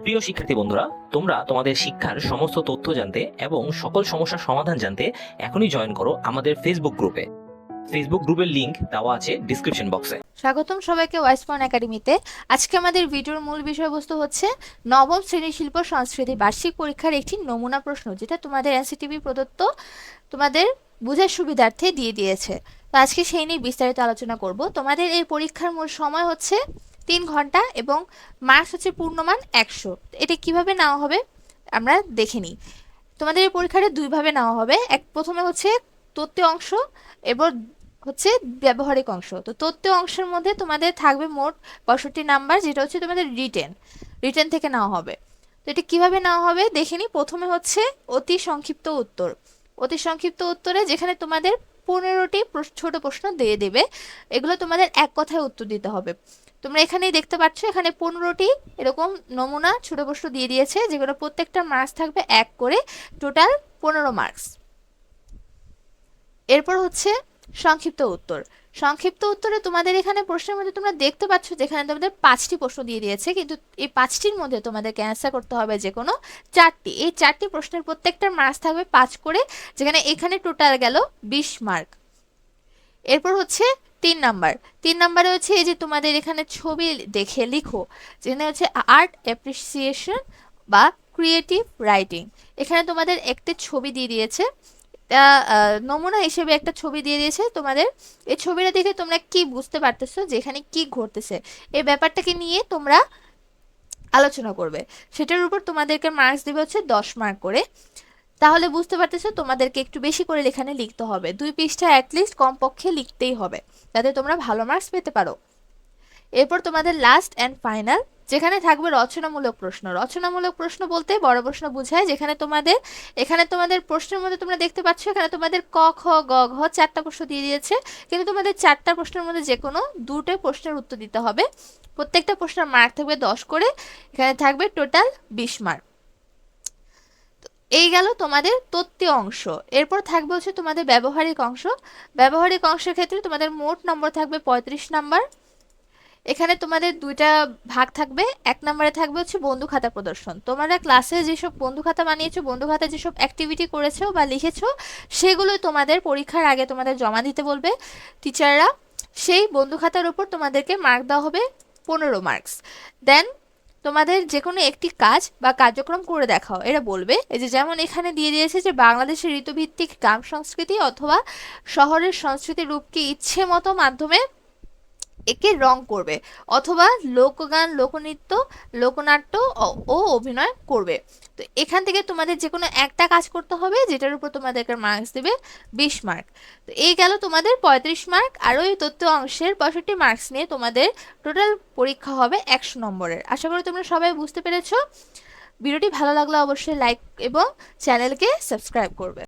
প্রিয় শিক্ষার্থী বন্ধুরা, তোমরা তোমাদের শিক্ষার সমস্ত তথ্য জানতে এবং সকল সমস্যার সমাধান জানতে এখনই জয়েন করো আমাদের ফেসবুক গ্রুপে ফেসবুক গ্রুপের লিংক দেওয়া আছে ডিসক্রিপশন বক্সে স্বাগতম সবাইকে ওয়াইসপন একাডেমিতে আজকে আমাদের ভিডিওর মূল বিষয়বস্তু হচ্ছে নবম শ্রেণি শিল্প, সংস্কৃতি, বার্ষিক পরীক্ষার একটি নমুনা প্রশ্ন, যেটা তোমাদের এনসিটিভি প্রদত্ত তোমাদের বোঝার সুবিধার্থে দিয়ে দিয়েছে। তো আজকে সেই নিয়ে বিস্তারিত আলোচনা করব। তোমাদের এই পরীক্ষার মূল সময় হচ্ছে তিন ঘণ্টা এবং মার্কস হচ্ছে পূর্ণমান একশো। এটা কীভাবে নেওয়া হবে? আমরা দেখে নিই। তোমাদের এই পরীক্ষাটা দুইভাবে নেওয়া হবে। এক, প্রথমে হচ্ছে তথ্য অংশ এবং হচ্ছে ব্যবহারিক অংশ। তো তথ্য অংশের মধ্যে তোমাদের থাকবে মোট পঁয়ষট্টি নাম্বার, যেটা হচ্ছে তোমাদের রিটেন। রিটেন থেকে নেওয়া হবে। তো এটা কীভাবে নেওয়া হবে? দেখে নিই। প্রথমে হচ্ছে অতি সংক্ষিপ্ত উত্তর। অতি সংক্ষিপ্ত উত্তরে যেখানে তোমাদের পনেরোটি ছোট প্রশ্ন দিয়ে দেবে, এগুলো তোমাদের এক কথায় উত্তর দিতে হবে। তোমরা এখানেই দেখতে পাচ্ছ, এখানে পনেরোটি এরকম নমুনা, ছোট প্রশ্ন দিয়ে দিয়েছে, যেগুলো প্রত্যেকটা মার্কস থাকবে এক করে টোটাল পনেরো মার্কস এরপর হচ্ছে সংক্ষিপ্ত উত্তর। সংক্ষিপ্ত উত্তরে তোমাদের এখানে প্রশ্নের মধ্যে তোমরা দেখতে পাচ্ছ যেখানে তোমাদের পাঁচটি প্রশ্ন দিয়ে দিয়েছে, কিন্তু এই পাঁচটির মধ্যে তোমাদেরকে অ্যান্সার করতে হবে যে কোনো চারটি। এই চারটি প্রশ্নের প্রত্যেকটার মার্কস থাকবে পাঁচ করে, যেখানে এখানে টোটাল গেল বিশ মার্ক এরপর হচ্ছে তিন নাম্বার তিন নাম্বারে হচ্ছে এই যে তোমাদের এখানে ছবি দেখে লিখো, যেখানে হচ্ছে আর্ট অ্যাপ্রিসিয়েশন বা ক্রিয়েটিভ রাইটিং এখানে তোমাদের একটি ছবি দিয়ে দিয়েছে নমুনা হিসেবে একটা ছবি দিয়ে দিয়েছে তোমাদের। এই ছবিটা দেখে তোমরা কি বুঝতে পারতেছো যে এখানে কি ঘটতেছে? এই ব্যাপারটাকে নিয়ে তোমরা আলোচনা করবে। সেটার উপর তোমাদেরকে মার্কস দেবে হচ্ছে দশ মার্ক করে। তাহলে বুঝতে পারতেছো তোমাদেরকে একটু বেশি করে এখানে লিখতে হবে। দুই পৃষ্ঠা অ্যাটলিস্ট কমপক্ষে লিখতেই হবে, যাতে তোমরা ভালো মার্কস পেতে পারো। এরপর তোমাদের লাস্ট অ্যান্ড ফাইনাল যেখানে থাকবে রচনামূলক প্রশ্ন। রচনামূলক প্রশ্ন বলতে বড় প্রশ্ন বোঝায়, যেখানে তোমাদের, এখানে তোমাদের প্রশ্নের মধ্যে তোমরা দেখতে পাচ্ছ, এখানে তোমাদের ক, খ, গ, ঘ চারটা প্রশ্ন দিয়ে দিয়েছে। কিন্তু তোমাদের চারটা প্রশ্নের মধ্যে যে কোনো দুটো প্রশ্নের উত্তর দিতে হবে। প্রত্যেকটা প্রশ্নের মার্ক থাকবে দশ করে, এখানে থাকবে টোটাল বিশ মার্ক এই গেল তোমাদের তথ্য অংশ। এরপর থাকবে হচ্ছে তোমাদের ব্যবহারিক অংশ। ব্যবহারিক অংশের ক্ষেত্রে তোমাদের মোট নম্বর থাকবে পঁয়ত্রিশ নাম্বার। এখানে তোমাদের দুইটা ভাগ থাকবে। এক নম্বরে থাকবে হচ্ছে বন্ধু খাতা প্রদর্শন। তোমরা ক্লাসে যেসব বন্ধু খাতা বানিয়েছো, বন্ধু খাতা যেসব অ্যাক্টিভিটি করেছ বা লিখেছো, সেগুলো তোমাদের পরীক্ষার আগে তোমাদের জমা দিতে বলবে। টিচাররা সেই বন্ধু খাতার উপর তোমাদেরকে মার্ক দেওয়া হবে পনেরো মার্কস দেন তোমাদের যে কোনো একটি কাজ বা কার্যক্রম করে দেখাও। এরা বলবে, এই যে যেমন এখানে দিয়ে দিয়েছে যে বাংলাদেশের ঋতুভিত্তিক গ্রাম সংস্কৃতি অথবা শহরের সংস্কৃতির রূপকে ইচ্ছে মতো মাধ্যমে একে রং করবে অথবা লোকগান, লোকনৃত্য, লোকনাট্য ও- অভিনয় করবে। তো এখান থেকে তোমাদের যে কোনো একটা কাজ করতে হবে যেটার উপর তোমাদেরকে মার্কস দেবে বিশ মার্ক তো এই গেল তোমাদের পঁয়ত্রিশ মার্ক আর ওই তথ্য অংশের পঁয়ষট্টি মার্কস নিয়ে তোমাদের টোটাল পরীক্ষা হবে একশো নম্বরের। আশা করি তোমরা সবাই বুঝতে পেরেছ। ভিডিওটি ভালো লাগলে অবশ্যই লাইক এবং চ্যানেলকে সাবস্ক্রাইব করবে।